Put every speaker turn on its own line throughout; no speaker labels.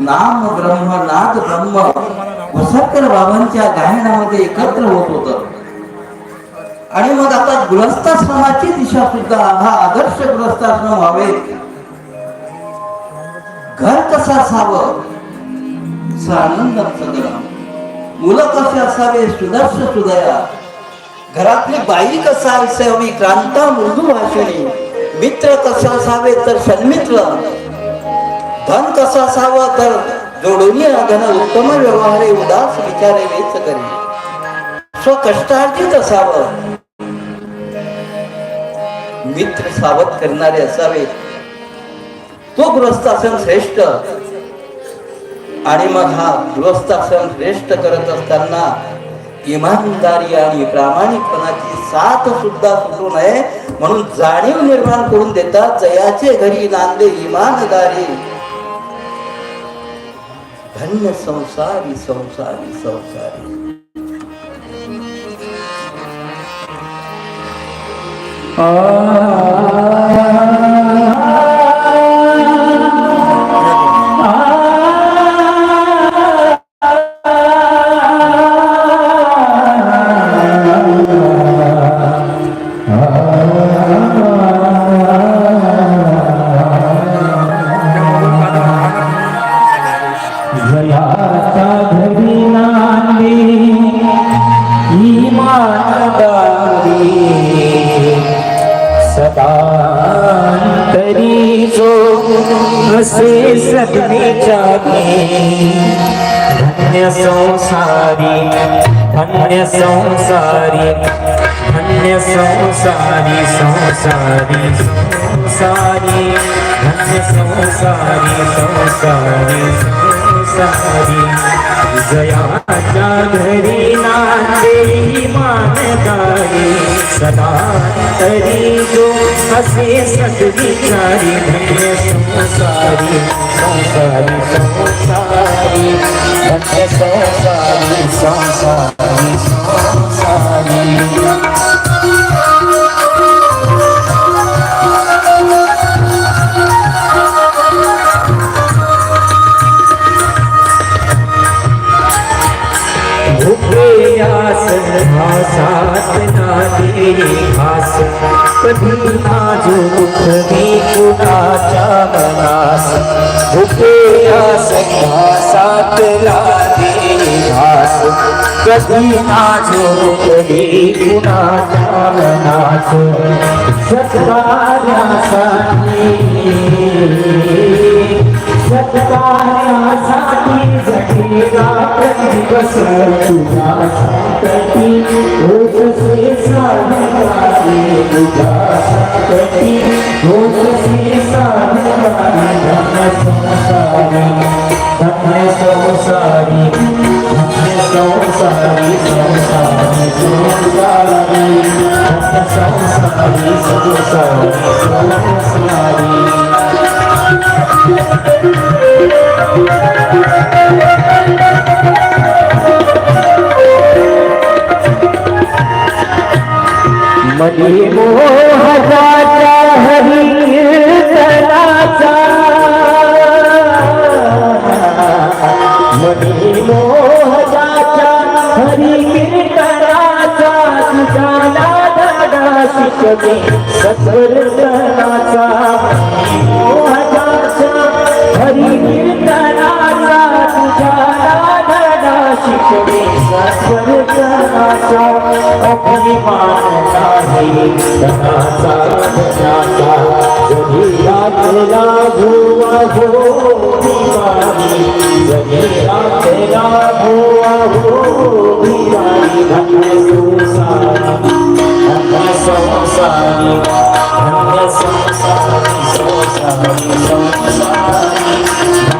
नाम ब्रह्म. नाद ब्रह्म वसरकर बाबांच्या गायनामध्ये एकत्र होत होत. आणि मग आता गृहस्थाश्रमाची दिशा सुद्धा हा आदर्श गृहस्थाश्रम व्हावे. घर कसं असावं? सानंद मुलं कसे असावे? सुदर्श सुदया. घरातली बाई कसा असावी? क्रांता मृदू भाषणी मित्र कसा असावे? तर सन्मित्र. धन कसं असावं तर जोडून धन उत्तम व्यवहारे उदास विचारे वेच करी. स्वकष्टार्जित असावं. मित्र सावध करणारे असावे. तो गृहस्थासन श्रेष्ठ. आणि मग हा गृहस्थासन श्रेष्ठ करत असताना इमानदारी आणि प्रामाणिकपणाची साथ सुद्धा सुटू नये म्हणून जाणीव निर्माण करून देतात जयाचे घरी नांदे इमानदारी. धन्य संसारी संसारी संसारी।
आ धन्य संसारी धन्य संसारी संसारी संसारी धन्य संसारी संसारी संसारी। जयाच्या घरी नांदे मानदारी सदा तरी जो असे सद्विचारी धन्य संसारी संसारी संसारी धन्य संसारी संसारी संसारी। करे आसन आसात ना तेरे खास कभी ना जो मुख में खुदा चावनास भूखे आसन आसात ना तेरे खास कभी जो मुख में खुदा चावनास सतारा साथी। सत्कार्यासाठी जगेला प्रतिदिवस तुझ्या संतती होतसे साधकारे तुझ्या संतती होतसे साधकारे धन्य संसारी धन्य संसारी धन्य संसारी संसारी संसारी. धन्य संसारी संसारी संसारी. मनी मोहजाच्या हरी कीर्तनाचा मनी मोहजाच्या हरी कीर्तनाचा तुझा दादा शिकवे सत्वर्तनाचा हरी कीर्तनाचा तुझा दादा शिकवे सत्वर्तनाचा अभिमान नाही धनाचा धनाचा जरी रात्रीला भुवा हो दिवाळी जरी रात्रीला भुवा हो दिवाळी धन्य संसारी धन्य संसारी धन्य संसारी संसारी संसारी धन्य संसारी संसारी संसारी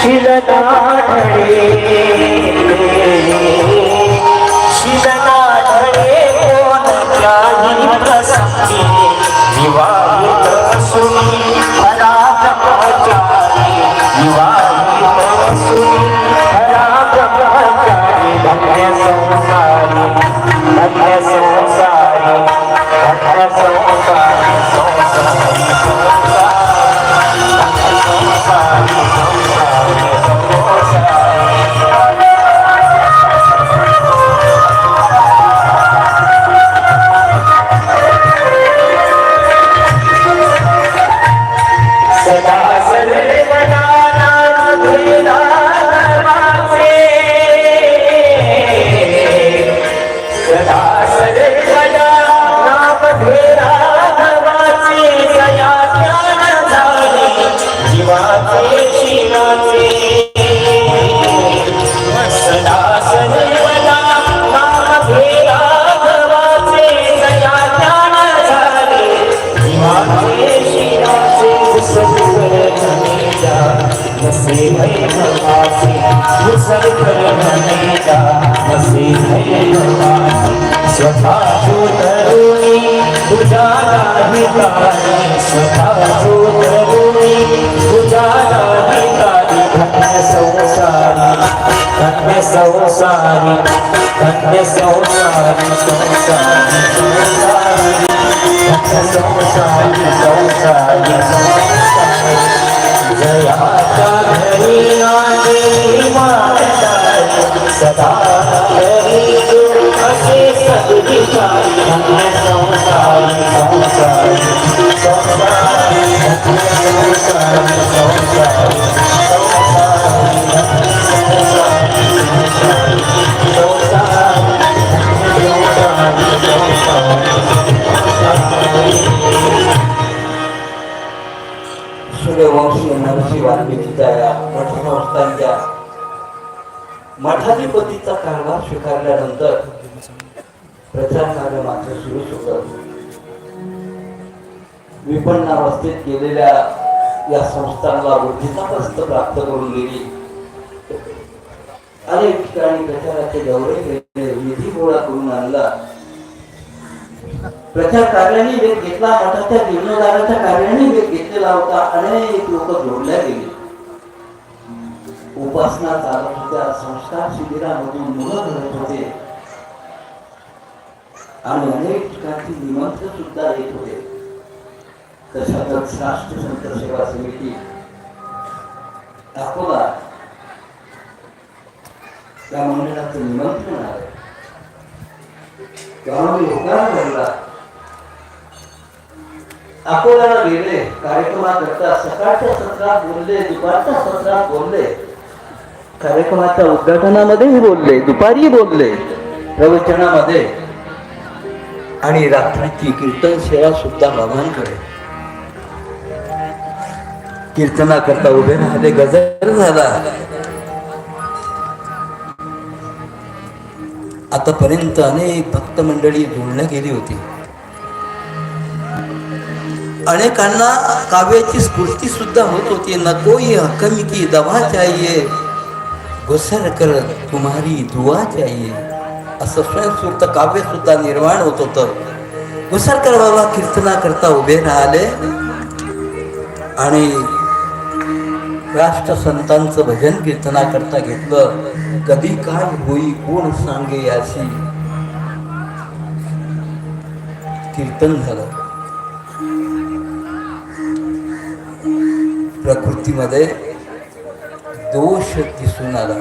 ಶಿಲದಾಟಣೆ संसारी संसारी संसारी जयाच्या घरी आले सदा घरी तू असे सद्विचारी संसारी संसारी संसारी संसारी संसारी संसारी
सूर्यवंशी नरसी वाल्मिकीच्या मठाधिपतीचा कारभार स्वीकारल्यानंतर प्रचार कार्य मात्र सुरूच होत विपन्नावस्थेत गेलेल्या या संस्थांना वृद्धीचा प्रस्त प्राप्त करून दिली. अनेक ठिकाणी प्रचाराचे दौरे केले. निधी गोळा करून आणला. प्रचार कार्याने वेग घेतला मठाच्या जीर्णोद्धाराच्या कार्याने वेग घेतलेला होता. अनेक लोक जोडल्या गेले. उपासना चालत होत्या. संस्कार शिबिरामधून मुलं घडत होते. आणि अनेक ठिकाणची निमंत्र सुद्धा येत होते. तशातच राष्ट्र संत सेवा समिती अकोला त्या मंडळाचं निमंत्रण आलं. तेव्हा मी होकार अकोल्याला गेले कार्यक्रमाकरता सकाळच्या सत्रात बोलले दुपारच्या सत्रात बोलले. कार्यक्रमाच्या उद्घाटनामध्येही बोलले दुपारी बोलले. प्रवचनामध्ये आणि रात्रीची कीर्तन सेवा सुद्धा बाबांकडे कीर्तनाकरता उभे राहिले गजर झाला. आतापर्यंत अनेक भक्त मंडळी जुळण्या गेली होती. अनेकांना काव्याची स्फूर्ती सुद्धा होत होती. नकोई ये की दवा चाहिए. घुसर करत तुम्हारी दुआ चाहिए. असं स्वयंस्फूर्त काव्य सुद्धा निर्माण होत होतं. घुसरकर बाबा कीर्तना करता उभे राहिले. आणि राष्ट्रसंतांचं भजन कीर्तना करता घेतलं. कधी काय होई कोण सांगे याशी कीर्तन झालं. प्रकृतीमध्ये दोष दिसून आला.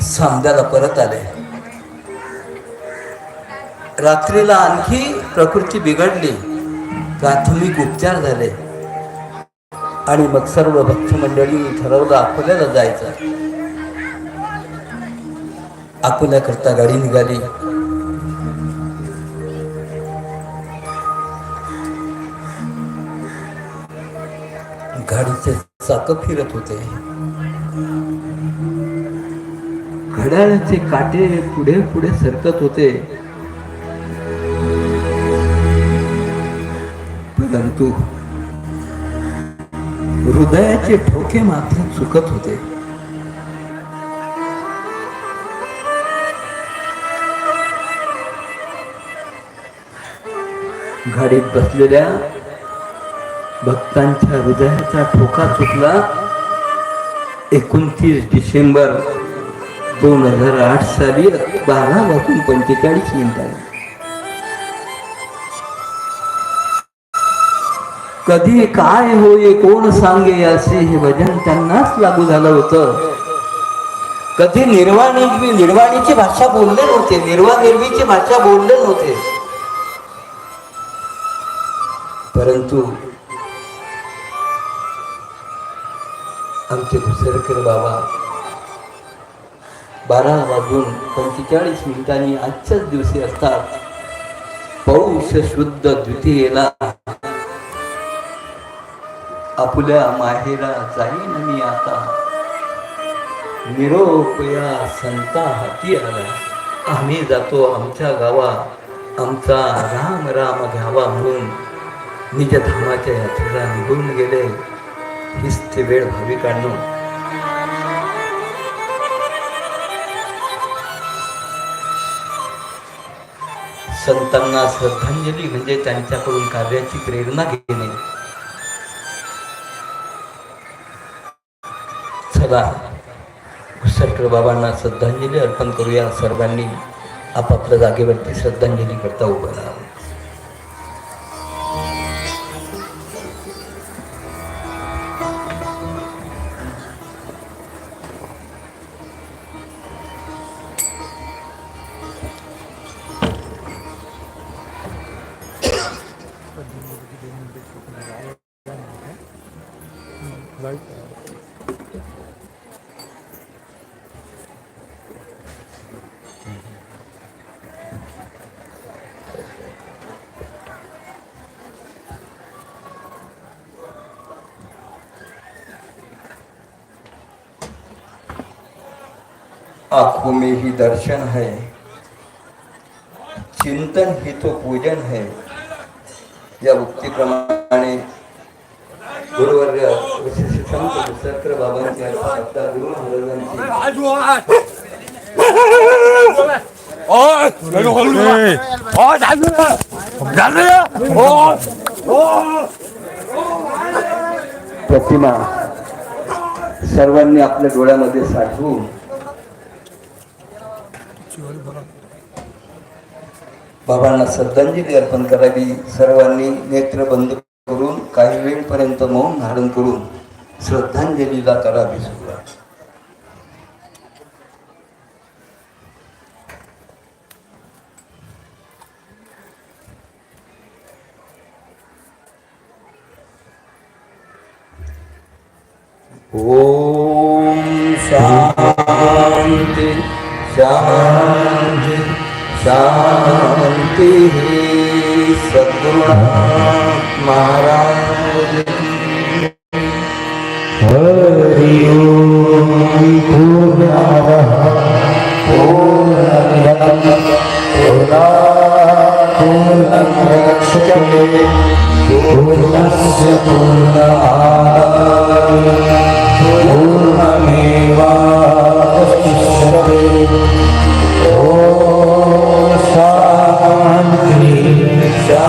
सामद्याला परत आले. रात्रीला आणखी प्रकृती बिघडली. प्राथमिक उपचार झाले. आणि मग सर्व भक्त मंडळी ठरवलं अकोल्याला जायचं. अकोल्याकरता गाडी निघाली. गाडीचे चाक फिरत होते. घड्याळाचे काटे पुढे पुढे सरकत होते. तू. हृदयाचे ठोके मात्र चुकत होते. गाडीत बसलेल्या भक्तांच्या हृदयाचा ठोका चुकला. एकोणतीस डिसेंबर दोन हजार आठ साली बारा वाजून पंचेचाळीस मिनिटांनी. कधी काय होय कोण सांगे असे हे भजन त्यांनाच लागू झालं होतं. कधी निर्वाणी निर्वाणीची भाषा बोलले नव्हते निर्वानिर्वीची भाषा बोलले नव्हते. परंतु आमचे घुसरकर बाबा बारा वाजून पंचेचाळीस मिनिटांनी आजच्याच दिवशी असतात. पौष शुद्ध द्वितीयेला आपल्या माहेरा जाईन मी आता. निरोप या संता हाती आला आम्ही जातो आमच्या गावा. आमचा राम राम घ्यावा म्हणून. निज धामाच्या यात्रेला निघून गेले. हीच ते वेळ भाविकांनो संतांना श्रद्धांजली म्हणजे त्यांच्याकडून कार्याची प्रेरणा घेणे. सदा घुसरकर बाबांना श्रद्धांजली अर्पण करूया. सर्वांनी आपापल्या जागेवरती श्रद्धांजली करता उभं राहावं आंखों में ही दर्शन है। चिंतन ही तो पूजन है। या उक्तीप्रमाणे गुरुवर्य संत प्रतिमा सर्वांनी आपल्या डोळ्यामध्ये साठवून बाबांना श्रद्धांजली अर्पण करावी. सर्वांनी नेत्र बंद करून काही वेळपर्यंत मौन धारण करून श्रद्धांजलीला करावी सुरुवात ओम शांती. शांति शांति सद्गुरुनाथ महाराज हरि ओम पूर्णमः पूर्णमिदं पूर्णात् पूर्णस्य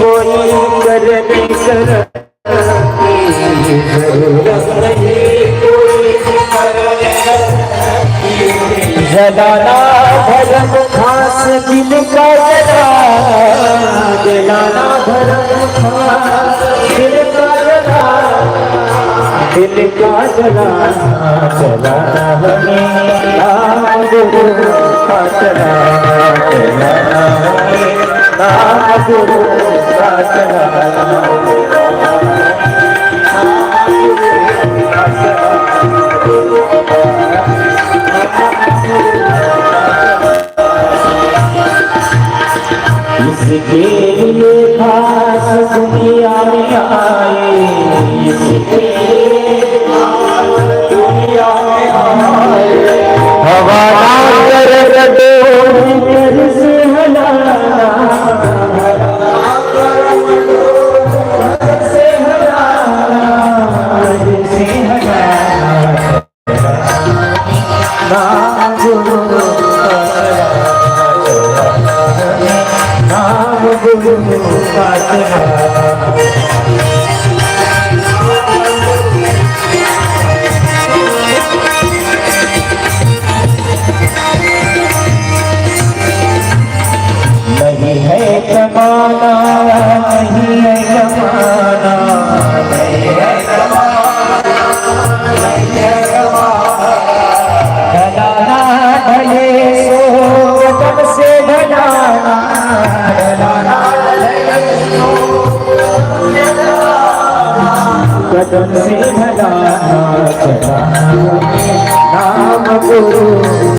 कोई कर जलाना भरम खास दिल का जला जलाना भरम खास दिल का जला दिल का जला जलाना हमें राम गुरु का जला इसके लिए खास दुनिया में आए इसके दुनिया में आए हवा कर दो Thank you.